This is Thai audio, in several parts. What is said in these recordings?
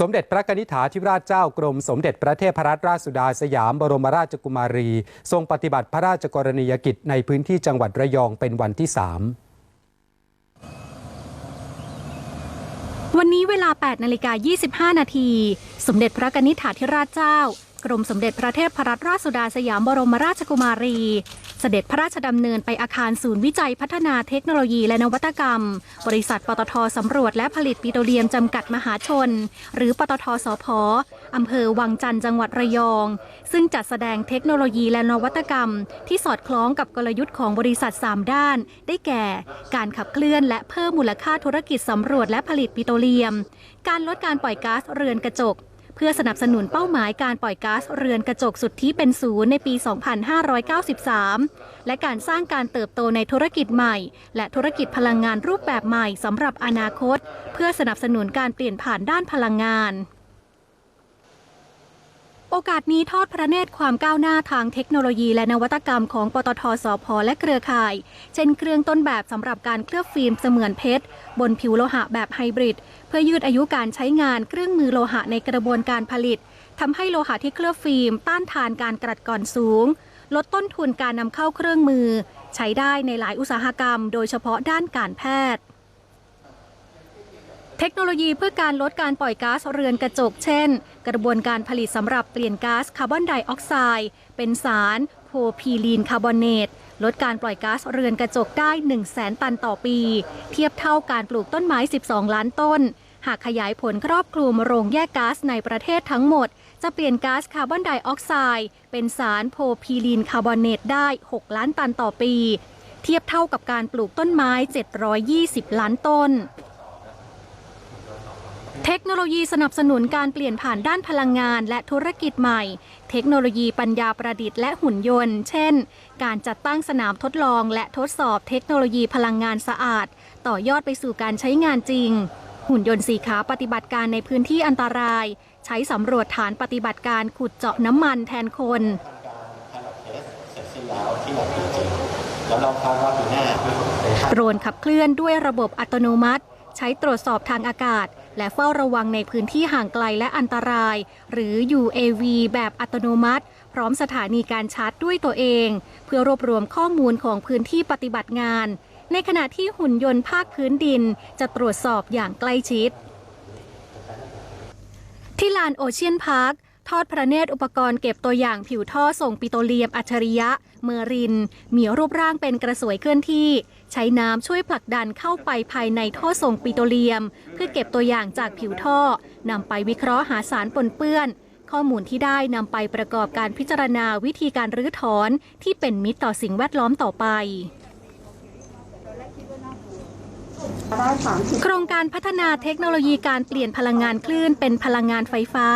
สมเด็จพระกนิษฐาธิราชเจ้ากรม สมเด็จพระเทพรัตนราชสุดาสยามบรมราชกุมารี ทรงปฏิบัติพระราชกรณียกิจในพื้นที่จังหวัดระยองเป็นวันที่ 3วันนี้เวลา 8 นาฬิกา 25 นาที สมเด็จพระกนิษฐาธิราชเจ้า กรมสมเด็จพระเทพรัตนราชสุดาสยามบรมราชกุมารี เสด็จพระราชดำเนินไปอาคารศูนย์วิจัยพัฒนาเทคโนโลยีและนวัตกรรม บริษัทปตทสำรวจและผลิตปิโตรเลียมจำกัดมหาชน หรือปตทสพอำเภอวังจันทร์จังหวัดระยอง ซึ่งจัดแสดงเทคโนโลยีและนวัตกรรม ที่สอดคล้องกับกลยุทธ์ของบริษัท 3 ด้าน ได้แก่ การขับเคลื่อนและเพิ่มมูลค่าธุรกิจสำรวจและผลิตปิโตรเลียม การลดการปล่อยก๊าซเรือนกระจก พื่อสนับสนุนเป้าหมายการปล่อยก๊าซเรือนกระจกสุทธิเป็นศูนย์ในปี 2593 และการสร้างการเติบโตในธุรกิจใหม่ และธุรกิจพลังงานรูปแบบใหม่สำหรับอนาคต เพื่อสนับสนุนการเปลี่ยนผ่านด้านพลังงานโอกาสนี้ทอดพระเนตรความก้าวหน้าทางเทคโนโลยีและนวัตกรรมของปตทสพและเครือข่าย เช่นเครื่องต้นแบบสำหรับการเคลือบฟิล์มเสมือนเพชร บนผิวโลหะแบบไฮบริด เพื่อยืดอายุการใช้งานเครื่องมือโลหะในกระบวนการผลิตทำให้โลหะที่เคลือบฟิล์ม ต้านทานการกรัดกร่อนสูง ลดต้นทุนการนำเข้าเครื่องมือ ใช้ได้ในหลายอุตสาหกรรม โดยเฉพาะด้านการแพทย์ เทคโนโลยีเพื่อการลดการปล่อยก๊าซเรือนกระจก เช่น กระบวนการผลิตสำหรับเปลี่ยนก๊าซคาร์บอนไดออกไซด์เป็นสารโพพีลีนคาร์บอเนต ลดการปล่อยก๊าซเรือนกระจกได้ 1 0 0 0 0แสนตันต่อปี เทียบเท่าการปลูกต้นไม้ 12 ล้านต้น หากขยายผลครอบคลุมโรงแยกก๊าซในประเทศทั้งหมด จะเปลี่ยนก๊าซคาร์บอนไดออกไซด์เป็นสารโพพีลีนคาร์บอเนตได้ 6 ล้านตันต่อปี เทียบเท่ากับการปลูกต้นไม้ 720 ล้านต้น เทคโนโลยีสนับสนุนการเปลี่ยนผ่านด้านพลังงานและธุรกิจใหม่ เทคโนโลยีปัญญาประดิษฐ์และหุ่นยนต์ เช่น การจัดตั้งสนามทดลองและทดสอบเทคโนโลยีพลังงานสะอาด ต่อยอดไปสู่การใช้งานจริง หุ่นยนต์สีขาปฏิบัติการในพื้นที่อันตราย ใช้สำรวจฐานปฏิบัติการขุดเจาะน้ำมันแทนคนเสร็จสิ้นแล้วที่แลบจริงๆแล้วเราคาดว่าปีหน้าโดรนขับเคลื่อนด้วยระบบอัตโนมัติ ใช้ตรวจสอบทางอากาศ และเฝ้าระวังในพื้นที่ห่างไกลและอันตราย หรือ UAV แบบอัตโนมัติ พร้อมสถานีการชาร์จด้วยตัวเอง เพื่อรวบรวมข้อมูลของพื้นที่ปฏิบัติงาน ในขณะที่หุ่นยนต์ภาคพื้นดิน จะตรวจสอบอย่างใกล้ชิด ที่ลานโอเชียนพาร์ค ทอดพระเนตรอุปกรณ์เก็บตัวอย่างผิวท่อส่งปิโตรเลียมอัจฉริยะ เมอริน มีรูปร่างเป็นกระสวยเคลื่อนที่ ใช้น้ำช่วยผลักดันเข้าไปภายในท่อส่งปิโตรเลียม เพื่อเก็บตัวอย่างจากผิวท่อนำไปวิเคราะห์หาสารปนเปื้อน ข้อมูลที่ได้นำไปประกอบการพิจารณาวิธีการรื้อถอนที่เป็นมิตรต่อสิ่งแวดล้อมต่อไปโครงการพัฒนาเทคโนโลยีการเปลี่ยนพลังงานคลื่นเป็นพลังงานไฟฟ้า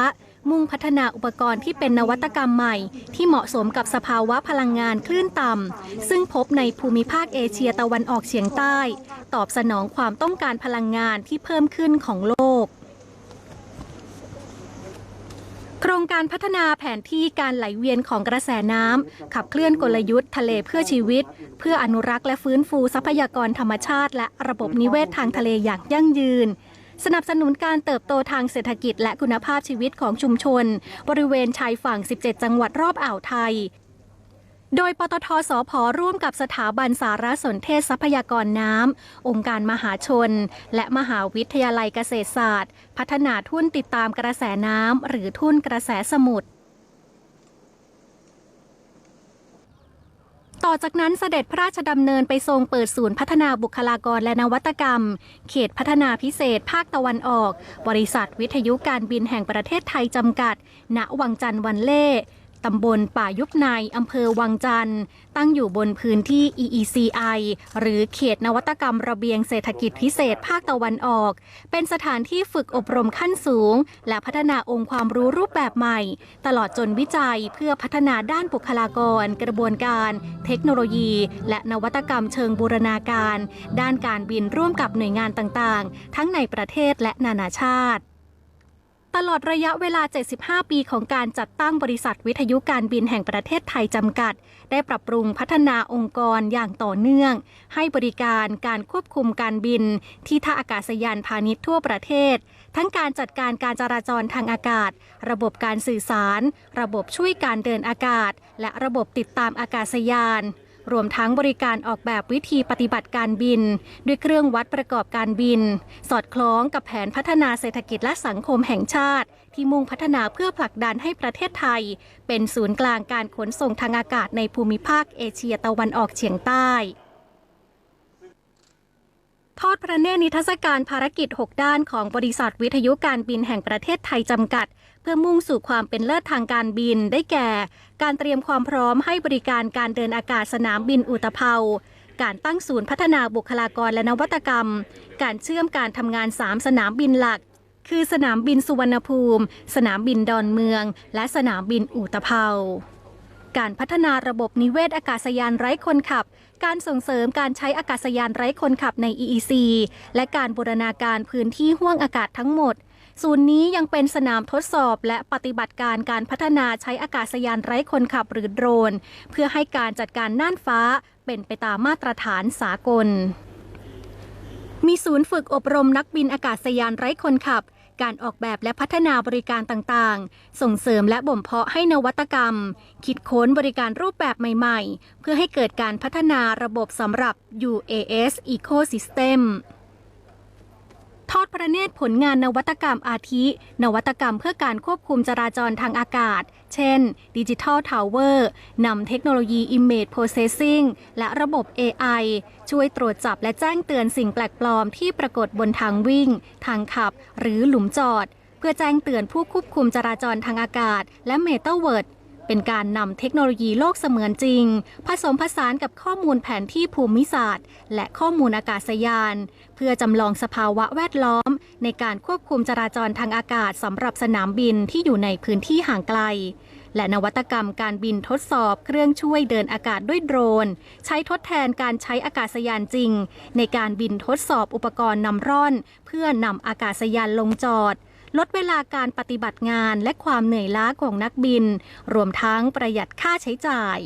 มุ่งพัฒนาอุปกรณ์ที่เป็นนวัตกรรมใหม่ ที่เหมาะสมกับสภาวะพลังงานคลื่นต่ำ ซึ่งพบในภูมิภาคเอเชียตะวันออกเฉียงใต้ ตอบสนองความต้องการพลังงานที่เพิ่มขึ้นของโลกโครงการพัฒนาแผนที่การไหลเวียนของกระแสน้ำขับเคลื่อนกลยุทธ์ทะเลเพื่อชีวิต เพื่ออนุรักษ์และฟื้นฟูทรัพยากรธรรมชาติ และระบบนิเวศทางทะเลอย่างยั่งยืน สนับสนุนการเติบโตทางเศรษฐกิจและคุณภาพชีวิตของชุมชน บริเวณชายฝั่ง 17 จังหวัดรอบอ่าวไทย โดยปตทสพร่วมกับสถาบันสารสนเทศทรัพยากรน้ำ องค์การมหาชน และมหาวิทยาลัยเกษตรศาสตร์ พัฒนาทุ่นติดตามกระแสน้ำหรือทุ่นกระแสสมุทร ต่อจากนั้นเสด็จพระราชดำเนินไปทรงเปิดศูนย์พัฒนาบุคลากรและนวัตกรรม เขตพัฒนาพิเศษภาคตะวันออก บริษัทวิทยุการบินแห่งประเทศไทยจำกัด ณ วังจันทร์วันเล่ ตำบลป่ายุบในอำเภอวังจันทร์ ตั้งอยู่บนพื้นที่ EECI หรือเขตนวัตกรรมระเบียงเศรษฐกิจพิเศษภาคตะวันออก เป็นสถานที่ฝึกอบรมขั้นสูง และพัฒนาองค์ความรู้รูปแบบใหม่ ตลอดจนวิจัยเพื่อพัฒนาด้านบุคลากร กระบวนการ เทคโนโลยี และนวัตกรรมเชิงบูรณาการ ด้านการบินร่วมกับหน่วยงานต่างๆ ทั้งในประเทศและนานาชาติ ตลอดระยะเวลา 75 ปีของการจัดตั้งบริษัทวิทยุการบินแห่งประเทศไทยจำกัด ได้ปรับปรุงพัฒนาองค์กรอย่างต่อเนื่อง ให้บริการการควบคุมการบิน ที่ท่าอากาศยานพาณิชย์ทั่วประเทศ ทั้งการจัดการการจราจรทางอากาศ ระบบการสื่อสาร ระบบช่วยการเดินอากาศ และระบบติดตามอากาศยาน รวมทั้งบริการออกแบบวิธีปฏิบัติการบิน ด้วยเครื่องวัดประกอบการบิน สอดคล้องกับแผนพัฒนาเศรษฐกิจและสังคมแห่งชาติ ที่มุ่งพัฒนาเพื่อผลักดันให้ประเทศไทย เป็นศูนย์กลางการขนส่งทางอากาศในภูมิภาคเอเชียตะวันออกเฉียงใต้ทอดพระเนตรนิทรรศการภารกิจ 6 ด้านของบริษัทวิทยุการบินแห่งประเทศไทยจำกัด เพื่อมุ่งสู่ความเป็นเลิศทางการบินได้แก่ การเตรียมความพร้อมให้บริการการเดินอากาศสนามบินอุตภเปาการตั้งศูนย์พัฒนาบุคลากรและนวัตกรรม การเชื่อมการทำงาน 3 สนามบินหลัก คือสนามบินสุวรรณภูมิ สนามบินดอนเมือง และสนามบินอุตภเปาการพัฒนาระบบนิเวศอากาศยานไร้คนขับ การส่งเสริมการใช้อากาศยานไร้คนขับใน EEC และการบูรณาการพื้นที่ห้วงอากาศทั้งหมด ศูนย์นี้ยังเป็นสนามทดสอบและปฏิบัติการการพัฒนาใช้อากาศยานไร้คนขับหรือโดรน เพื่อให้การจัดการน่านฟ้าเป็นไปตามมาตรฐานสากล มีศูนย์ฝึกอบรมนักบินอากาศยานไร้คนขับ การออกแบบและพัฒนาบริการต่างๆ ส่งเสริมและบ่มเพาะให้นวัตกรรม คิดค้นบริการรูปแบบใหม่ ๆ เพื่อให้เกิดการพัฒนาระบบสำหรับ UAS Ecosystem ทอดพระเนตรผลงานนวัตกรรมอาทิ นวัตกรรมเพื่อการควบคุมจราจรทางอากาศ เช่น Digital Tower นำเทคโนโลยี Image Processing และระบบ AI ช่วยตรวจจับและแจ้งเตือนสิ่งแปลกปลอมที่ปรากฏบนทางวิ่ง ทางขับ หรือหลุมจอด เพื่อแจ้งเตือนผู้ควบคุมจราจรทางอากาศ และเมตาเวิร์ด เป็นการนำเทคโนโลยีโลกเสมือนจริง ผสมผสานกับข้อมูลแผนที่ภูมิศาสตร์ และข้อมูลอากาศยาน เพื่อจำลองสภาวะแวดล้อม ในการควบคุมจราจรทางอากาศสำหรับสนามบินที่อยู่ในพื้นที่ห่างไกล และนวัตกรรมการบินทดสอบเครื่องช่วยเดินอากาศด้วยโดรน ใช้ทดแทนการใช้อากาศยานจริง ในการบินทดสอบอุปกรณ์นำร่อน เพื่อนำอากาศยานลงจอด ลดเวลาการปฏิบัติงานและความเหนื่อยล้าของนักบิน รวมทั้งประหยัดค่าใช้จ่าย